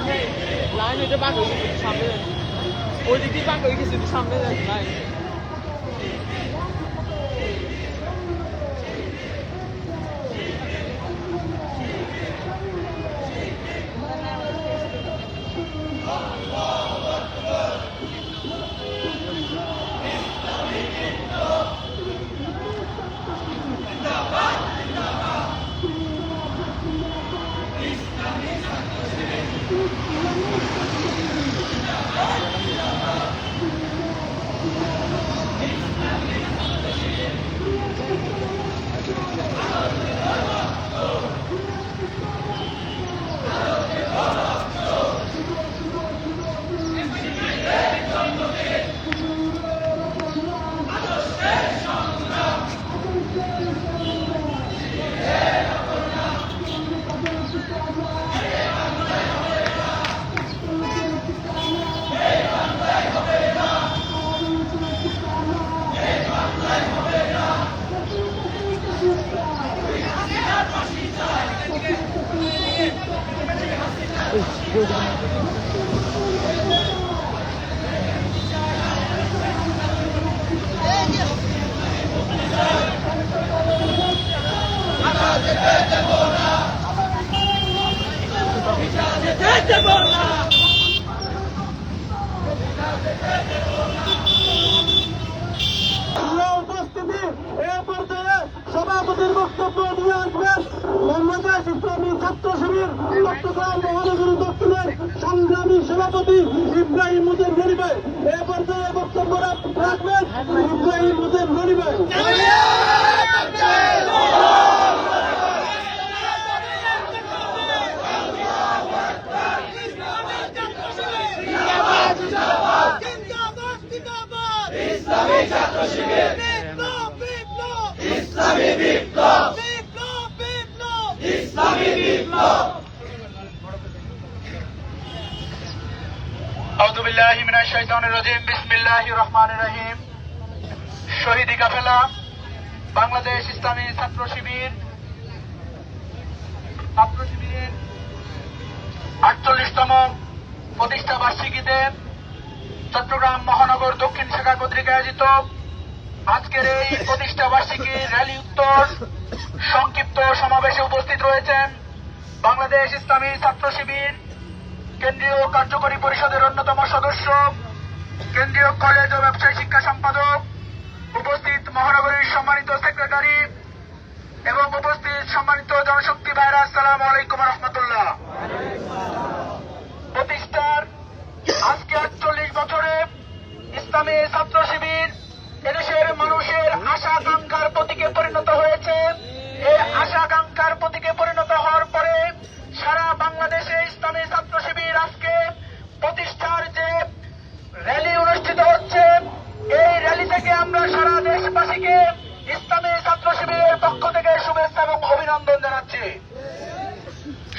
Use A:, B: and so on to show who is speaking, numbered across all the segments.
A: ভাই। লাইন হইতে বাঁক হয়ে গেছে সামনে। ওই দিক দিয়ে বাঁক হয়ে গেছে সামনে লাইন
B: সভাপতির বক্তব্য নিয়ে আসবেন। বাংলাদেশ ইসলামী ছাত্র শিবির চট্টগ্রাম মহানগরী দক্ষিণের সংগ্রামী সভাপতি ইব্রাহিম মুদের গরিবে এ পর্যায়ে বক্তব্য রাখ- রাখবেন ইব্রাহিম মুদের গরিবে
C: ইসলামী ছাত্র শিবির ইসলামী বিপ্লব ইসলামী বিপ্লব।
D: আউযু বিল্লাহি মিনাশ শাইতানির রাজিম, বিসমিল্লাহির রহমানির রহিম। শহীদি কাফেলা, বাংলাদেশ ইসলামী ছাত্র শিবির, ছাত্র শিবিরের আটচল্লিশতম প্রতিষ্ঠা বার্ষিকীতে চট্টগ্রাম মহানগর দক্ষিণ শাখা কর্তৃক আয়োজিত আজকের এই প্রতিষ্ঠা বার্ষিকী র্যালি উত্তর সংক্ষিপ্ত সমাবেশে উপস্থিত রয়েছেন বাংলাদেশ ইসলামী ছাত্র শিবির কেন্দ্রীয় কার্যকরী পরিষদের অন্যতম সদস্য, কেন্দ্রীয় কলেজ ও ব্যবসায় শিক্ষা সম্পাদক, উপস্থিত মহানগরীর সম্মানিত সেক্রেটারি এবং উপস্থিত সম্মানিত জনশক্তি ভাইরা, আসসালাম আলাইকুম রহমতুল্লাহ।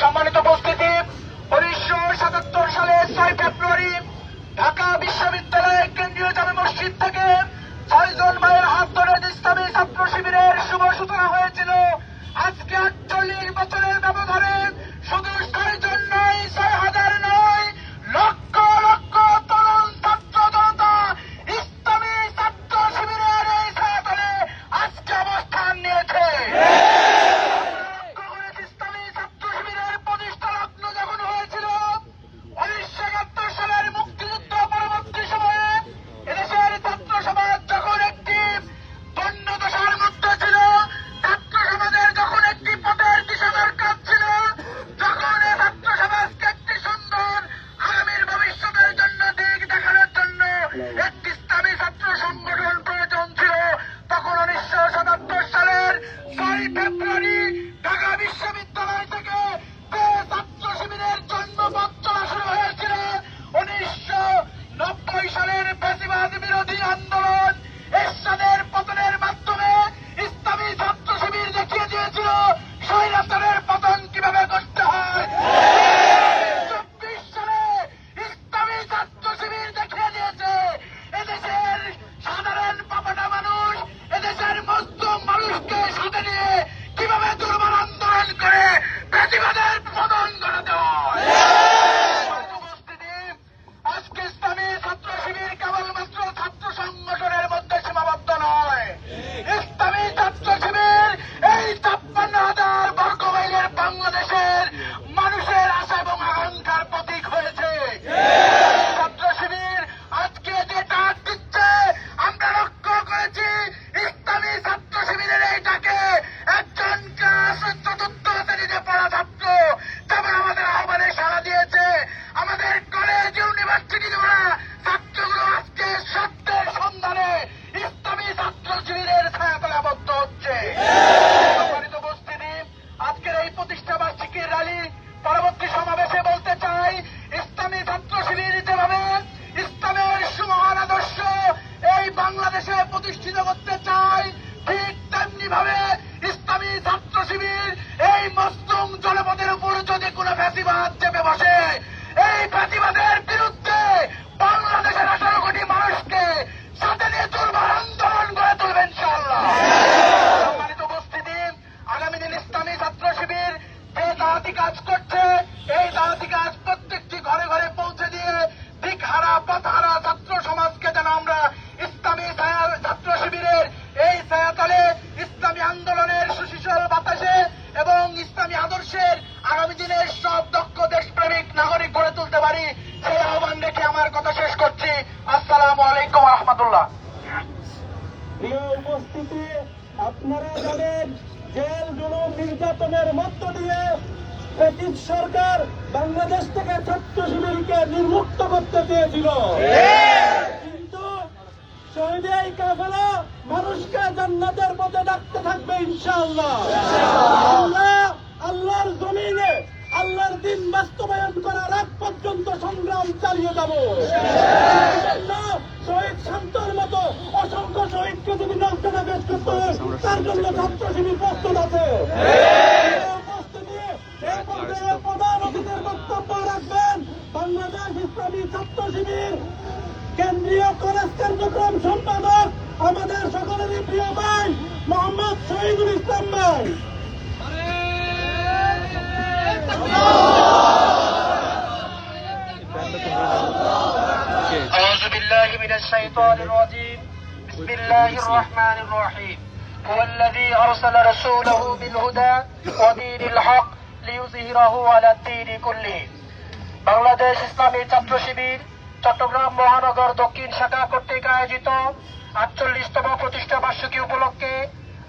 D: সম্মানিত উপস্থিতি, উনিশশো সাতাত্তর সালে ছয় ফেব্রুয়ারি ঢাকা বিশ্ববিদ্যালয়ের কেন্দ্রীয় জামে মসজিদ থেকে ছয়জন মায়ের হাত ধরে ইসলামী ছাত্র শিবিরের শুভ সূচনা হয়েছিল। আজকে আটচল্লিশ বছরের উপস্থিতি
B: আপনারা জানেন জেল, জুলুম, নির্যাতনের মধ্য দিয়ে ব্রিটিশ সরকার বাংলাদেশ থেকে ছাত্র শিবিরকে নির্মুক্ত করতে চেয়েছিল। কিন্তু মানুষকে জান্নাতের পথে ডাকতে থাকবে, ইনশাআল্লাহ।
D: أعوذ بالله من الشيطان الرجيم بسم الله الرحمن الرحيم هو الذي أرسل رسوله بالهدى ودين الحق ليظهره على الدين كله বাংলাদেশ ইসলামী ছাত্র শিবির চট্টগ্রাম মহানগর দক্ষিণ শাখা কর্তৃক আয়োজিত আটচল্লিশতম প্রতিষ্ঠা বার্ষিকী উপলক্ষে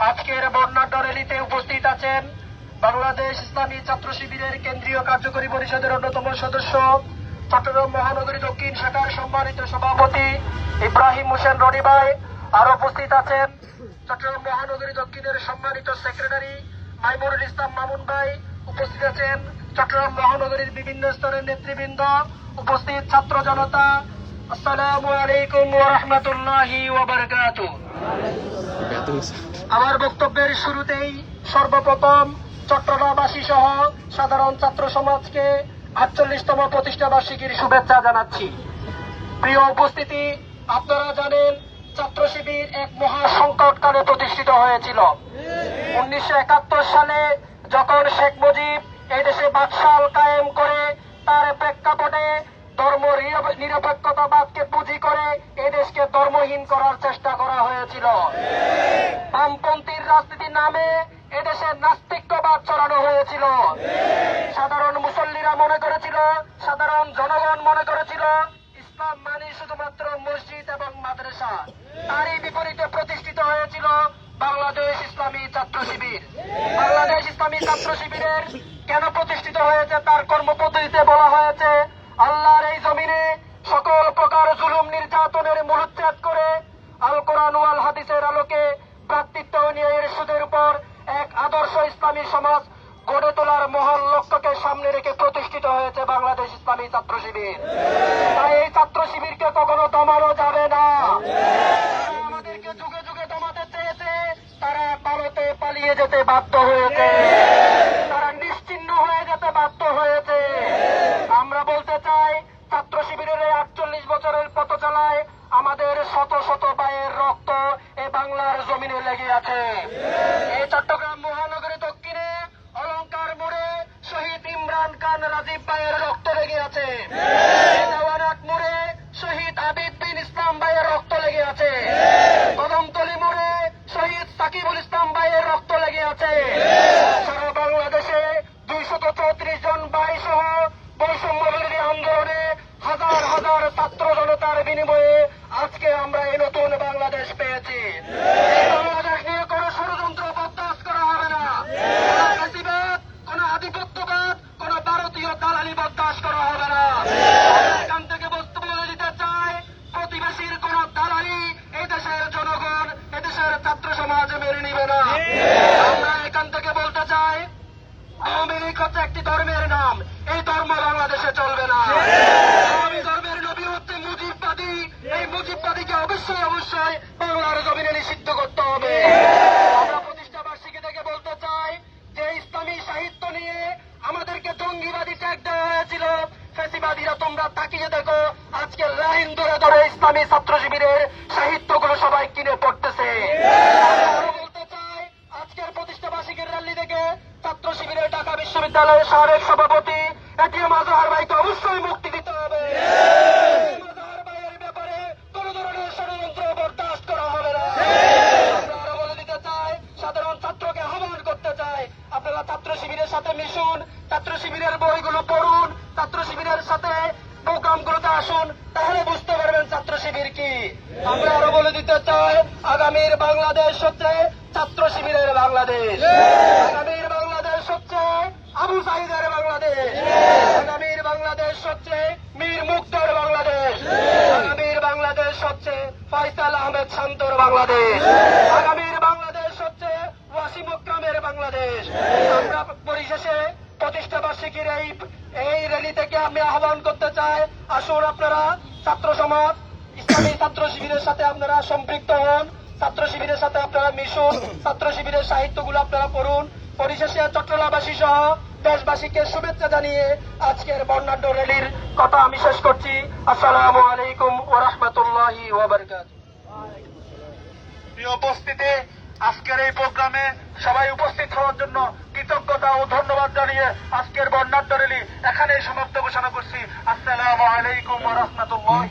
D: আজকের বর্ণাঢ্য র্যালিতে উপস্থিত আছেন বাংলাদেশ ইসলামী ছাত্র শিবিরের কেন্দ্রীয় কার্যকরী পরিষদের অন্যতম সদস্য চট্টগ্রাম মহানগরী দক্ষিণ শাখার সম্মানিত সভাপতি ইব্রাহিম হোসেন রনি ভাই। আর উপস্থিত আছেন চট্টগ্রাম মহানগরী দক্ষিণের সম্মানিত সেক্রেটারি মাইমুরুল ইসলাম মামুন ভাই। উপস্থিত আছেন চট্টগ্রাম মহানগরীর বিভিন্ন স্তরের নেতৃবৃন্দ। উপস্থিত ছাত্র জনতা, আসসালামু আলাইকুম ওয়া রাহমাতুল্লাহি ওয়া বারাকাতুহু। আমার বক্তব্যের শুরুতেই সর্বপ্রথম চট্টগ্রামবাসী সহ সাধারণ ছাত্র সমাজকে আটচল্লিশতম প্রতিষ্ঠা বার্ষিকীর শুভেচ্ছা জানাচ্ছি। প্রিয় উপস্থিতি, আপনারা জানেন ছাত্র শিবির এক মহা সংকটকালে প্রতিষ্ঠিত হয়েছিল। উনিশশো একাত্তর সালে যখন শেখ মুজিব এই দেশে বাদশাল কায়েম করে তার প্রেক্ষাপটে ধর্ম নিরপ- নিরপেক্ষতাবাদকে পুঁজি করে এই দেশকে ধর্মহীন করার চেষ্টা করা হয়েছিল। বামপন্থীর রাজনীতির নামে এদেশে নাস্তিক্যবাদ ছড়ানো হয়েছিল। সাধারণ মুসল্লিরা মনে করেছিল, সাধারণ জনগণ মনে করেছিল, ইসলাম মানে শুধুমাত্র মসজিদ এবং মাদ্রাসা। তারই বিপরীতে প্রতিষ্ঠিত হয়েছিল কমানো যাবে না। আমাদেরকে যুগে যুগে থামাতে চেয়েছে তারা ভারতে পালিয়ে যেতে বাধ্য হয়েছে। বাংলাদেশ। আগামীর বাংলাদেশ হচ্ছে ওয়াসিম আকরামের বাংলাদেশ। আমরা পরিশেষে প্রতিষ্ঠা বার্ষিকীর এই এই র্যালি থেকে আমি আহ্বান করতে চাই, আসুন আপনারা ছাত্র সমাজ, ইসলামী ছাত্র শিবিরের সাথে আপনারা সম্পৃক্ত হন। ছাত্র শিবিরের সাথে আপনারা মিশুন। ছাত্র শিবিরের সাহিত্যগুলো আপনারা পড়ুন। পরিশেষে চট্টলাবাসী সহ দেশবাসীকে শুভেচ্ছা জানিয়ে আজকের বর্ণাঢ্য র্যালির কথা আমি শেষ করছি। আসসালামু আলাইকুম ওরহমতুল্লাহ ওবরকাত উপস্থিতি। আজকের এই প্রোগ্রামে সবাই উপস্থিত হওয়ার জন্য কৃতজ্ঞতা ও ধন্যবাদ জানিয়ে আজকের বর্ণাঢ্য রেলি এখানেই সমাপ্ত ঘোষণা করছি। আসসালাম আলাইকুম রহমতুল্লাহ